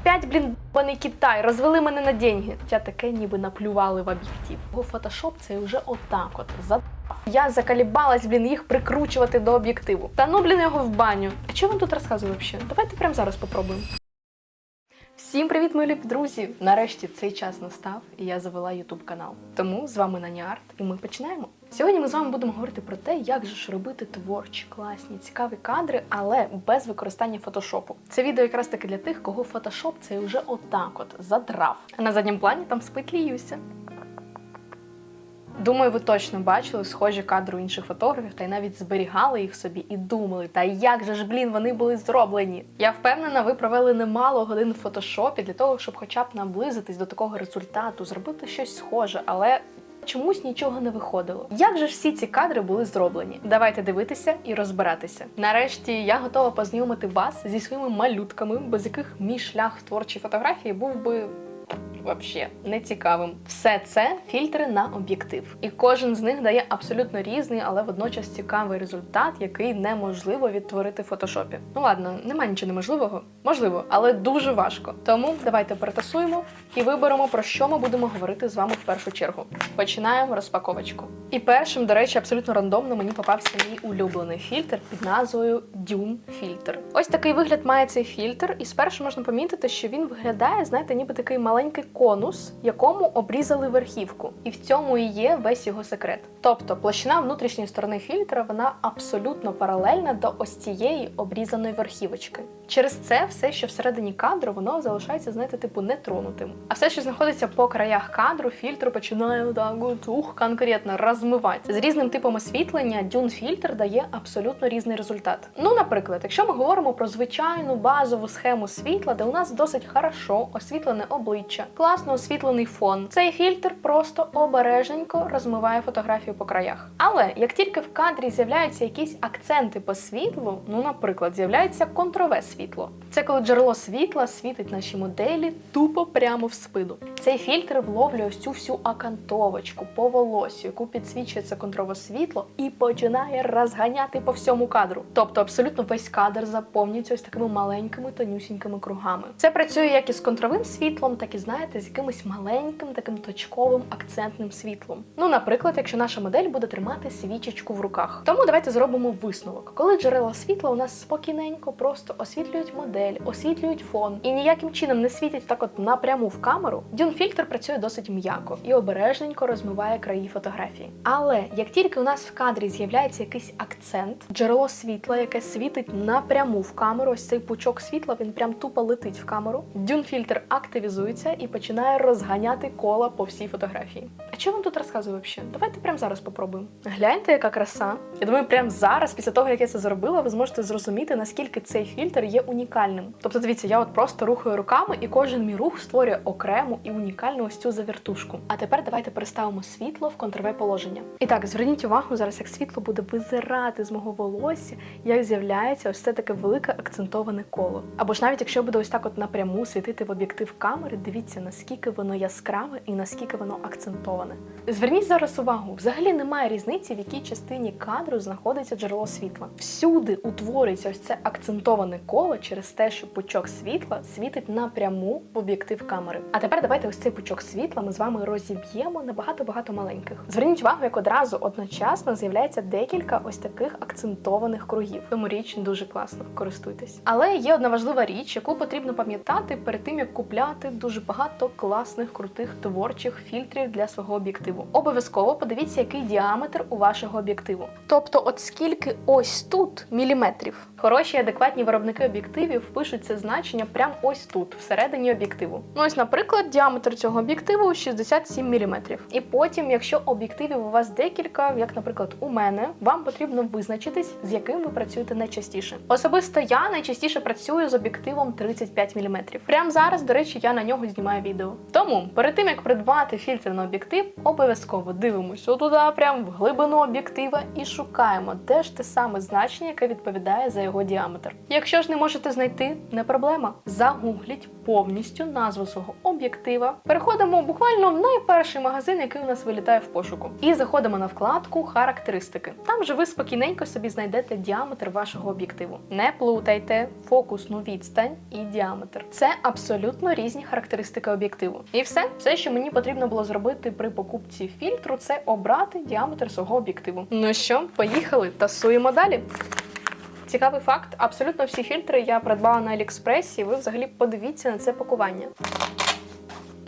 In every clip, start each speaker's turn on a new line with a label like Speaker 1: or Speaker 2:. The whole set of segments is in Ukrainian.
Speaker 1: Опять, блін, баний Китай, розвели мене на деньги. Я таке ніби наплювали в об'єктив. Бо фотошоп це вже отак от. За... Я закалібалась, блін, їх прикручувати до об'єктиву. Та ну, блін, його в баню. А що вам тут розказую взагалі? Давайте прямо зараз попробуємо. Всім привіт, мої любі друзі! Нарешті цей час настав, і я завела YouTube канал. Тому з вами Нані Арт, і ми починаємо. Сьогодні ми з вами будемо говорити про те, як же ж робити творчі, класні, цікаві кадри, але без використання фотошопу. Це відео якраз таки для тих, кого фотошоп це вже отак от задрав. А на задньому плані там спить Ліюся. Думаю, ви точно бачили схожі кадри у інших фотографів та й навіть зберігали їх собі і думали, та як же ж, блін, вони були зроблені. Я впевнена, ви провели немало годин в фотошопі для того, щоб хоча б наблизитись до такого результату, зробити щось схоже, але. Чомусь нічого не виходило. Як же ж всі ці кадри були зроблені? Давайте дивитися і розбиратися. Нарешті я готова познайомити вас зі своїми малютками, без яких мій шлях в творчій фотографії був би Вообще нецікавим. Все це фільтри на об'єктив. І кожен з них дає абсолютно різний, але водночас цікавий результат, який неможливо відтворити в фотошопі. Ну ладно, немає нічого неможливого. Можливо, але дуже важко. Тому давайте перетасуємо і виберемо, про що ми будемо говорити з вами в першу чергу. Починаємо розпаковочку. І першим, до речі, абсолютно рандомно мені попався мій улюблений фільтр під назвою Dune Filter. Ось такий вигляд має цей фільтр, і спершу можна помітити, що він виглядає, знаєте, ніби такий маленький конус, якому обрізали верхівку, і в цьому і є весь його секрет. Тобто площина внутрішньої сторони фільтра вона абсолютно паралельна до ось цієї обрізаної верхівочки. Через це все, що всередині кадру, воно залишається, знаєте, типу нетронутим. А все, що знаходиться по краях кадру, фільтр починає так от, ух, конкретно розмивати. З різним типом освітлення дюн фільтр дає абсолютно різний результат. Ну, наприклад, якщо ми говоримо про звичайну базову схему світла, де у нас досить хорошо освітлене обличчя, класно освітлений фон, цей фільтр просто обережненько розмиває фотографію по краях. Але як тільки в кадрі з'являються якісь акценти по світлу, ну, наприклад, з'являється контрове світло. Це коли джерело світла світить нашій моделі тупо прямо в спину. Цей фільтр вловлює ось цю всю акантовочку по волосю, яку підсвічує це контрове світло, і починає розганяти по всьому кадру. Тобто абсолютно весь кадр заповнюється ось такими маленькими тонюсінькими кругами. Це працює як із контровим світлом, так і знаєте, з якимось маленьким таким точковим акцентним світлом. Ну, наприклад, якщо наша модель буде тримати свічечку в руках. Тому давайте зробимо висновок. Коли джерела світла у нас спокійненько просто освітлюють модель, освітлюють фон і ніяким чином не світять так от напряму в камеру, дюн фільтр працює досить м'яко і обережненько розмиває краї фотографії. Але як тільки у нас в кадрі з'являється якийсь акцент, джерело світла, яке світить напряму в камеру, ось цей пучок світла, він прям тупо летить в камеру. Дюн фільтр активізується і починає розганяти кола по всій фотографії. А що вам тут розказую взагалі? Давайте прямо зараз попробуємо. Гляньте, яка краса. Я думаю, прямо зараз, після того як я це зробила, ви зможете зрозуміти, наскільки цей фільтр є унікальним. Тобто, дивіться, я от просто рухаю руками, і кожен мій рух створює окрему і унікальну ось цю завіртушку. А тепер давайте переставимо світло в контрове положення. І так, зверніть увагу зараз, як світло буде визирати з мого волосся, як з'являється ось це таке велике акцентоване коло. Або ж навіть якщо буде ось так от напряму світити в об'єктив камери, дивіться, наскільки воно яскраве і наскільки воно акцентоване. Зверніть зараз увагу, взагалі немає різниці, в якій частині кадру знаходиться джерело світла. Всюди утворюється ось це акцентоване коло через те, що пучок світла світить напряму в об'єктив камери. А тепер давайте ось цей пучок світла ми з вами розіб'ємо на багато-багато маленьких. Зверніть увагу, як одразу одночасно з'являється декілька ось таких акцентованих кругів. Тому річ дуже класно, користуйтесь. Але є одна важлива річ, яку потрібно пам'ятати перед тим, як купляти дуже багато класних, крутих творчих фільтрів для свого об'єктиву. Обов'язково подивіться, який діаметр у вашого об'єктиву. Тобто, от скільки ось тут міліметрів. Хороші адекватні виробники об'єктивів пишуть це значення прямо ось тут, всередині об'єктиву. Ну ось, наприклад, діаметр цього об'єктиву 67 мм. І потім, якщо об'єктивів у вас декілька, як, наприклад, у мене, вам потрібно визначитись, з яким ви працюєте найчастіше. Особисто я найчастіше працюю з об'єктивом 35 мм. Прямо зараз, до речі, я на нього знімаю відео. Тому перед тим як придбати фільтр на об'єктив, обов'язково дивимося туди, прямо в глибину об'єктива і шукаємо, де ж те саме значення, яке відповідає за його його діаметр. Якщо ж не можете знайти, не проблема. Загугліть повністю назву свого об'єктива. Переходимо буквально в найперший магазин, який у нас вилітає в пошуку, і заходимо на вкладку Характеристики. Там же ви спокійненько собі знайдете діаметр вашого об'єктиву. Не плутайте фокусну відстань і діаметр. Це абсолютно різні характеристики об'єктиву. І все, все, що мені потрібно було зробити при покупці фільтру, це обрати діаметр свого об'єктиву. Ну що, поїхали, тасуємо далі. Цікавий факт: абсолютно всі фільтри я придбала на Аліекспресі. Ви взагалі подивіться на це пакування.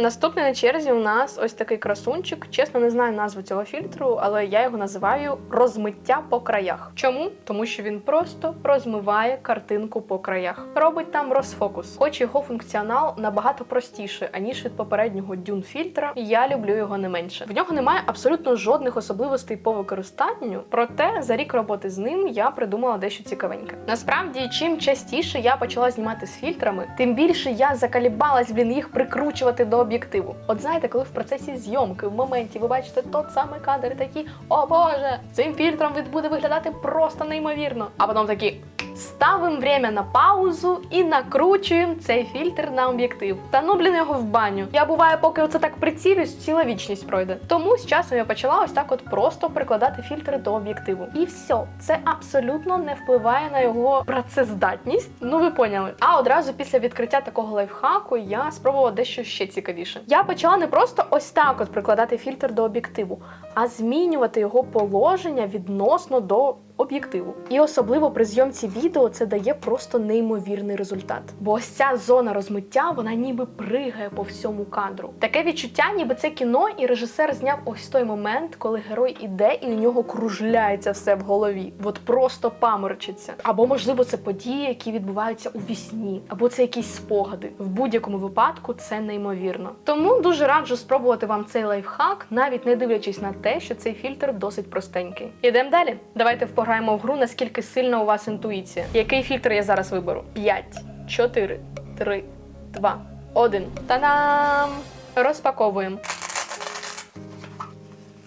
Speaker 1: Наступний на черзі у нас ось такий красунчик. Чесно, не знаю назву цього фільтру, але я його називаю розмиття по краях. Чому? Тому що він просто розмиває картинку по краях. Робить там розфокус. Хоч його функціонал набагато простіший, аніж від попереднього дюн фільтра. Я люблю його не менше. В нього немає абсолютно жодних особливостей по використанню. Проте за рік роботи з ним я придумала дещо цікавеньке. Насправді, чим частіше я почала знімати з фільтрами, тим більше я закалібалась блін їх прикручувати до об'єктиву. От знаєте, коли в процесі зйомки в моменті ви бачите тот самий кадр такі, о боже, цим фільтром він буде виглядати просто неймовірно. А потім такі. Ставимо время на паузу і накручуємо цей фільтр на об'єктив. Та ну його в баню. Я буває, поки оце так прицілюсь, ціла вічність пройде. Тому з часом я почала ось так от просто прикладати фільтри до об'єктиву. І все, це абсолютно не впливає на його працездатність. Ну ви поняли. А одразу після відкриття такого лайфхаку я спробувала дещо ще цікавіше. Я почала не просто ось так от прикладати фільтр до об'єктиву, а змінювати його положення відносно до об'єктиву. І особливо при зйомці відео це дає просто неймовірний результат. Бо ось ця зона розмиття, вона ніби пригає по всьому кадру. Таке відчуття, ніби це кіно, і режисер зняв ось той момент, коли герой іде і у нього кружляється все в голові. От просто паморочиться. Або, можливо, це події, які відбуваються у вісні, або це якісь спогади. В будь-якому випадку це неймовірно. Тому дуже раджу спробувати вам цей лайфхак, навіть не дивлячись на те, що цей фільтр досить простенький. Ідемо далі. Давайте пограємо в гру, наскільки сильна у вас інтуїція. Який фільтр я зараз виберу? 5, 4, 3, 2, 1. Та-дам! Розпаковуємо.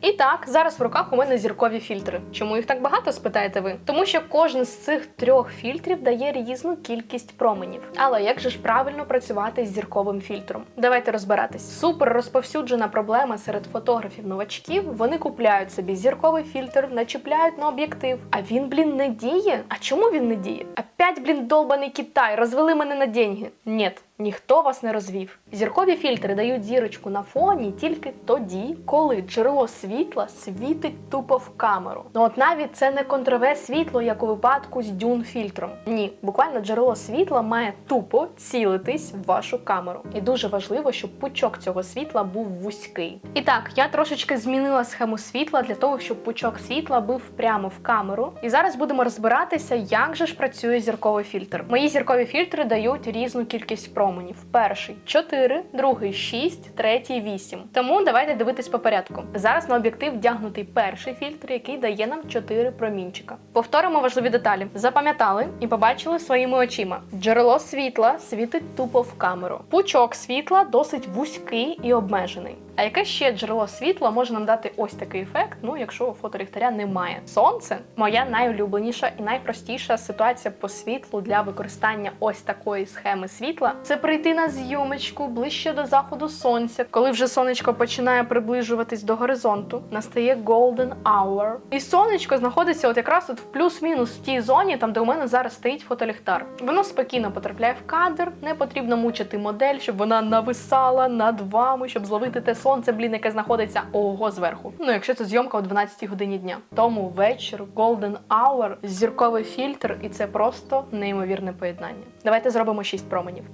Speaker 1: І так, зараз в руках у мене зіркові фільтри. Чому їх так багато, спитаєте ви? Тому що кожен з цих трьох фільтрів дає різну кількість променів. Але як же ж правильно працювати з зірковим фільтром? Давайте розбиратись. Супер розповсюджена проблема серед фотографів-новачків. Вони купляють собі зірковий фільтр, начіпляють на об'єктив. А він, блін, не діє. А чому він не діє? Опять, блін, долбаний Китай, розвели мене на деньги. Ні. Ніхто вас не розвів. Зіркові фільтри дають зірочку на фоні тільки тоді, коли джерело світла світить тупо в камеру. Ну от навіть це не контрове світло, як у випадку з дюн фільтром. Ні, буквально джерело світла має тупо цілитись в вашу камеру. І дуже важливо, щоб пучок цього світла був вузький. І так, я трошечки змінила схему світла для того, щоб пучок світла був прямо в камеру. І зараз будемо розбиратися, як же ж працює зірковий фільтр. Мої зіркові фільтри дають різну кількість променів. Перший 4, другий 6, третій 8. Тому давайте дивитись по порядку. Зараз на об'єктив вдягнутий перший фільтр, який дає нам 4 промінчика. Повторимо важливі деталі. Запам'ятали і побачили своїми очима. Джерело світла світить тупо в камеру. Пучок світла досить вузький і обмежений. А яке ще джерело світла може нам дати ось такий ефект? Ну, якщо у фотоліхтаря немає. Сонце моя найулюбленіша і найпростіша ситуація по світлу для використання ось такої схеми світла. Прийти на зйомочку ближче до заходу сонця, коли вже сонечко починає приближуватись до горизонту. Настає golden hour. І сонечко знаходиться от якраз от в плюс-мінус в тій зоні, там де у мене зараз стоїть фотоліхтар. Воно спокійно потрапляє в кадр, не потрібно мучити модель, щоб вона нависала над вами, щоб зловити те сонце, блін, яке знаходиться ого зверху. Ну, якщо це зйомка о 12 годині дня. Тому вечір, golden hour, зірковий фільтр, і це просто неймовірне поєднання. Давайте зробимо 6 променів.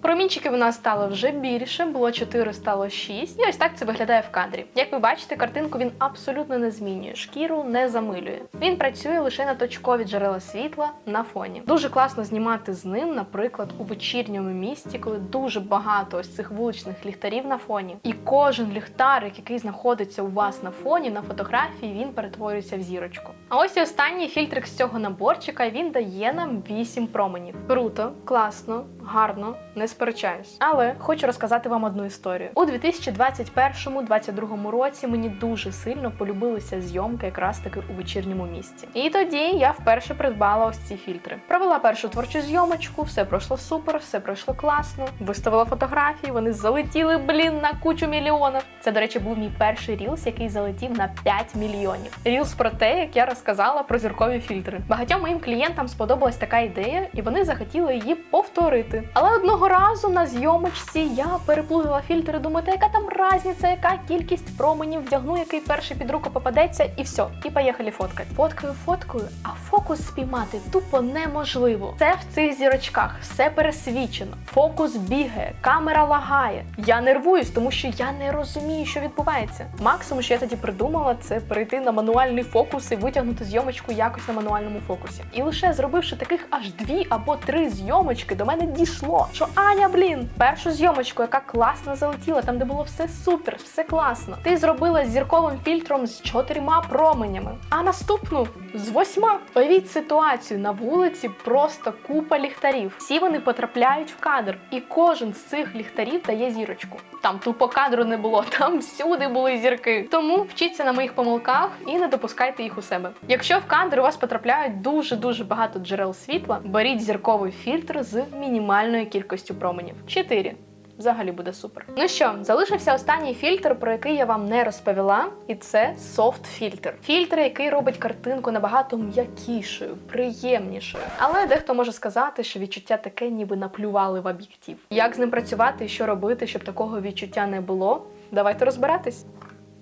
Speaker 1: Промінчиків у нас стало вже більше, було 4, стало 6. І ось так це виглядає в кадрі. Як ви бачите, картинку він абсолютно не змінює, шкіру не замилює. Він працює лише на точкові джерела світла на фоні. Дуже класно знімати з ним, наприклад, у вечірньому місті, коли дуже багато ось цих вуличних ліхтарів на фоні. І кожен ліхтарик, який знаходиться у вас на фоні, на фотографії, він перетворюється в зірочку. А ось і останній фільтрик з цього наборчика він дає нам 8 променів. Круто, класно, гарно, не сперечаюсь. Але хочу розказати вам одну історію. У 2021-2022 році мені дуже сильно полюбилися зйомки якраз таки у вечірньому місці. І тоді я вперше придбала ось ці фільтри. Провела першу творчу зйомочку, все пройшло супер, все пройшло класно. Виставила фотографії, вони залетіли, блін, на кучу мільйонів. Це, до речі, був мій перший рілс, який залетів на 5 мільйонів. Рілс про те, як я розказала про зіркові фільтри. Багатьом моїм клієнтам сподобалась така ідея, і вони захотіли її повторити. Але одного разу на зйомочці я переплутала фільтри, думаю, та яка там разниця, яка кількість променів, вдягну, який перший під руку попадеться, і все. І поїхали фоткати. Фоткаю, фоткаю, а фокус спіймати тупо неможливо. Це в цих зірочках все пересвічено. Фокус бігає, камера лагає. Я нервуюсь, тому що я не розумію, що відбувається. Максимум, що я тоді придумала, це перейти на мануальний фокус і витягнути зйомочку якось на мануальному фокусі. І лише зробивши таких аж дві або три зйомочки, до мене дійшло, що Аня, блін, першу зйомочку, яка класно залетіла, там де було все супер, все класно. Ти зробила з зірковим фільтром з чотирма променями, а наступну з восьма. Уявіть ситуацію на вулиці просто купа ліхтарів. Всі вони потрапляють в кадр, і кожен з цих ліхтарів дає зірочку. Там тупо кадру не було, там всюди були зірки. Тому вчіться на моїх помилках і не допускайте їх у себе. Якщо в кадр у вас потрапляють дуже дуже багато джерел світла, беріть зірковий фільтр з мінімальною кількістю променів. Чотири. Взагалі буде супер. Ну що, залишився останній фільтр, про який я вам не розповіла, і це софт фільтр. Фільтр, який робить картинку набагато м'якішою, приємнішою. Але дехто може сказати, що відчуття таке, ніби наплювали в об'єктив. Як з ним працювати і що робити, щоб такого відчуття не було? Давайте розбиратись.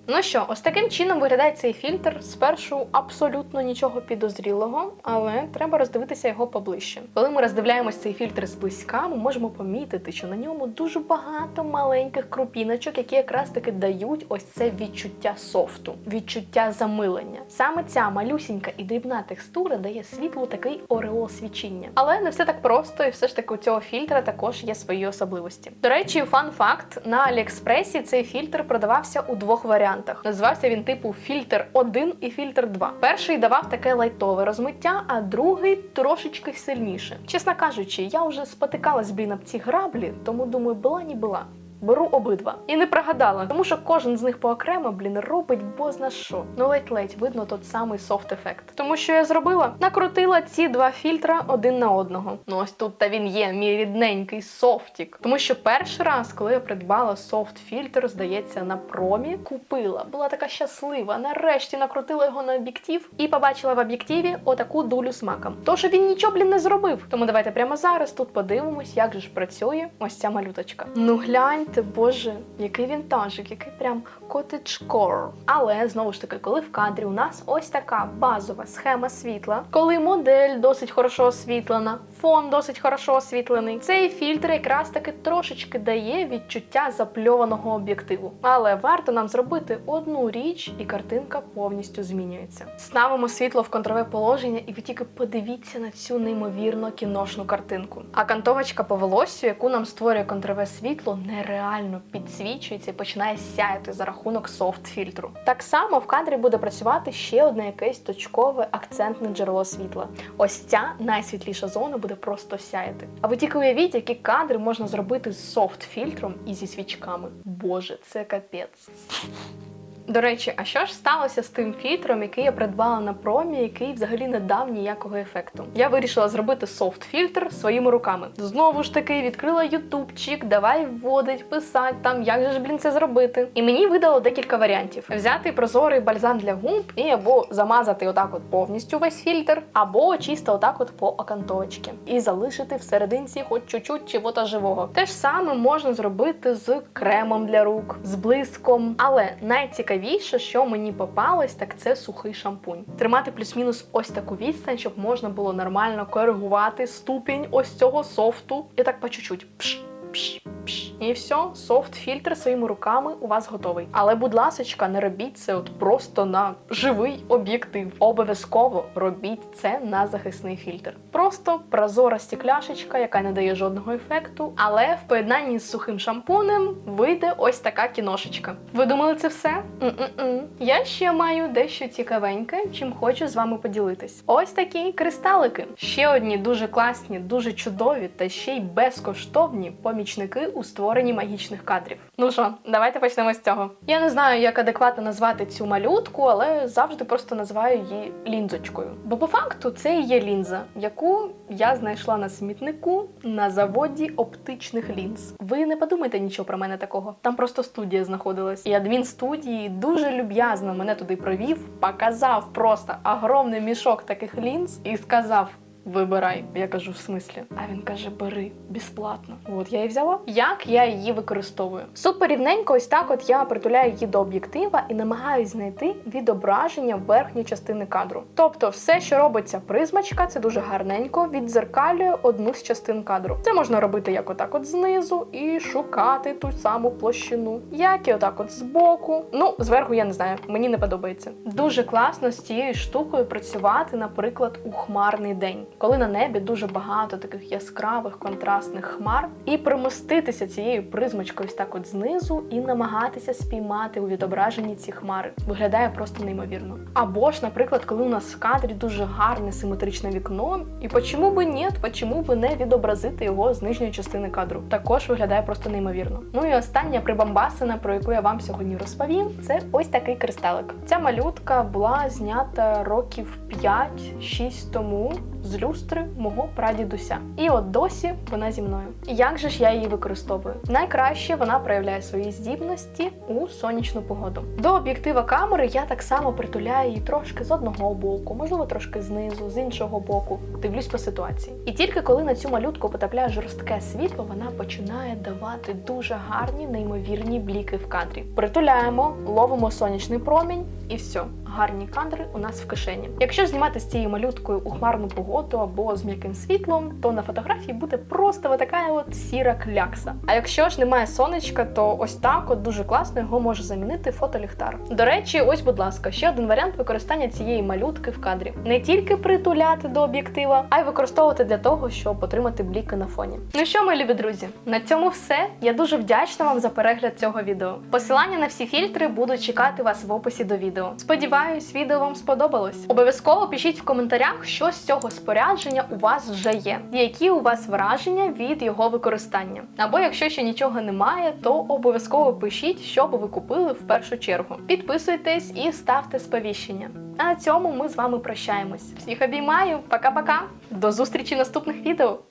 Speaker 1: Ну що, ось таким чином виглядає цей фільтр. Спершу абсолютно нічого підозрілого, але треба роздивитися його поближче. Коли ми роздивляємось цей фільтр зблизька, ми можемо помітити, що на ньому дуже багато маленьких крупіночок, які якраз таки дають ось це відчуття софту, відчуття замилення. Саме ця малюсінька і дрібна текстура дає світлу такий ореол свічіння. Але не все так просто, і все ж таки у цього фільтра також є свої особливості. До речі, фан факт на Аліекспресі цей фільтр продавався у двох варіантах. Називався він типу фільтр 1 і фільтр 2. Перший давав таке лайтове розмиття, а другий трошечки сильніше. Чесно кажучи, я вже спотикалась блін об ці граблі, тому думаю, була ні була. Беру обидва. І не прогадала, тому що кожен з них поокремо, блін, робить бозна що. Ну ледь-ледь видно тот самий софт ефект. Тому що я зробила? Накрутила ці два фільтра один на одного. Ну ось тут та він є, мій рідненький софтік. Тому що перший раз, коли я придбала софт фільтр, здається, на промі, купила, була така щаслива. Нарешті накрутила його на об'єктив і побачила в об'єктиві отаку дулю з маком. То що він нічого, блін, не зробив. Тому давайте прямо зараз тут подивимось, як же ж працює ось ця малюточка. Ну глянь. Гляньте, боже, який вінтажик, який прям cottagecore. Але знову ж таки, коли в кадрі у нас ось така базова схема світла, коли модель досить хорошо освітлена, фон досить хорошо освітлений, цей фільтр якраз таки трошечки дає відчуття запльованого об'єктиву. Але варто нам зробити одну річ, і картинка повністю змінюється. Ставимо світло в контрове положення, і ви тільки подивіться на цю неймовірно кіношну картинку. А кантовочка по волосю, яку нам створює контрове світло, нереально підсвічується і починає сяяти за рахунок софт-фільтру. Так само в кадрі буде працювати ще одне якесь точкове акцентне джерело світла. Ось ця найсвітліша зона буде просто сяяти. А ви тільки уявіть, які кадри можна зробити з софт-фільтром і зі свічками. Боже, це капець. До речі, а що ж сталося з тим фільтром, який я придбала на промі, який взагалі не дав ніякого ефекту? Я вирішила зробити софт-фільтр своїми руками. Знову ж таки, відкрила ютубчик, давай вводить, писати там, як же ж блін це зробити. І мені видало декілька варіантів: взяти прозорий бальзам для губ і або замазати отак, от повністю весь фільтр, або чисто отак, от по окантовочці. І залишити всерединці хоч чуть-чуть чого-то живого. Те ж саме можна зробити з кремом для рук, з блиском, але найцікавіше найцікавіше, що мені попалось, так це сухий шампунь. Тримати плюс-мінус ось таку відстань, щоб можна було нормально коригувати ступінь ось цього софту. І так по чуть-чуть. Пш. Пш, пш. І все, софт-фільтр своїми руками у вас готовий. Але, будь ласочка, не робіть це от просто на живий об'єктив. Обов'язково робіть це на захисний фільтр. Просто прозора стекляшечка, яка не дає жодного ефекту, але в поєднанні з сухим шампунем вийде ось така кіношечка. Ви думали, це все? М-м-м. Я ще маю дещо цікавеньке, чим хочу з вами поділитись. Ось такі кристалики. Ще одні дуже класні, дуже чудові та ще й безкоштовні помічники у створенні магічних кадрів. Ну що, давайте почнемо з цього. Я не знаю, як адекватно назвати цю малютку, але завжди просто називаю її лінзочкою. Бо по факту це і є лінза, яку я знайшла на смітнику на заводі оптичних лінз. Ви не подумайте нічого про мене такого. Там просто студія знаходилась. І адмін студії дуже люб'язно мене туди провів, показав просто огромний мішок таких лінз і сказав. Вибирай, я кажу, в смислі. А він каже: бери безплатно. От я і взяла. Як я її використовую? Супер рівненько, ось так. От я притуляю її до об'єктива і намагаюсь знайти відображення верхньої частини кадру. Тобто, все, що робиться призмачка, це дуже гарненько віддзеркалює одну з частин кадру. Це можна робити як отак, от знизу, і шукати ту саму площину, як і отак, от збоку. Ну, зверху я не знаю, мені не подобається. Дуже класно з цією штукою працювати, наприклад, у хмарний день, коли на небі дуже багато таких яскравих контрастних хмар, і примоститися цією призмочкою так от знизу і намагатися спіймати у відображенні ці хмари. Виглядає просто неймовірно. Або ж, наприклад, коли у нас в кадрі дуже гарне симетричне вікно, і почому би ні, почому би не відобразити його з нижньої частини кадру? Також виглядає просто неймовірно. Ну і остання прибамбасина, про яку я вам сьогодні розповім, це ось такий кристалик. Ця малютка була знята років 5-6 тому з люстри мого прадідуся. І от досі вона зі мною. Як же ж я її використовую? Найкраще вона проявляє свої здібності у сонячну погоду. До об'єктива камери я так само притуляю її трошки з одного боку, можливо, трошки знизу, з іншого боку. Дивлюсь по ситуації. І тільки коли на цю малютку потрапляє жорстке світло, вона починає давати дуже гарні, неймовірні бліки в кадрі. Притуляємо, ловимо сонячний промінь, і все. Гарні кадри у нас в кишені. Якщо знімати з цією малюткою у хмарну погоду або з м'яким світлом, то на фотографії буде просто така от сіра клякса. А якщо ж немає сонечка, то ось так от дуже класно його може замінити фотоліхтар. До речі, ось, будь ласка, ще один варіант використання цієї малютки в кадрі: не тільки притуляти до об'єктива, а й використовувати для того, щоб отримати бліки на фоні. Ну що, мої любі друзі, на цьому все. Я дуже вдячна вам за перегляд цього відео. Посилання на всі фільтри будуть чекати вас в описі до відео. Сподіваюсь, відео вам сподобалось. Обов'язково пишіть в коментарях, що з цього спорядження у вас вже є, які у вас враження від його використання. Або якщо ще нічого немає, то обов'язково пишіть, що би ви купили в першу чергу. Підписуйтесь і ставте сповіщення. А на цьому ми з вами прощаємось. Всіх обіймаю, пока-пока. До зустрічі в наступних відео.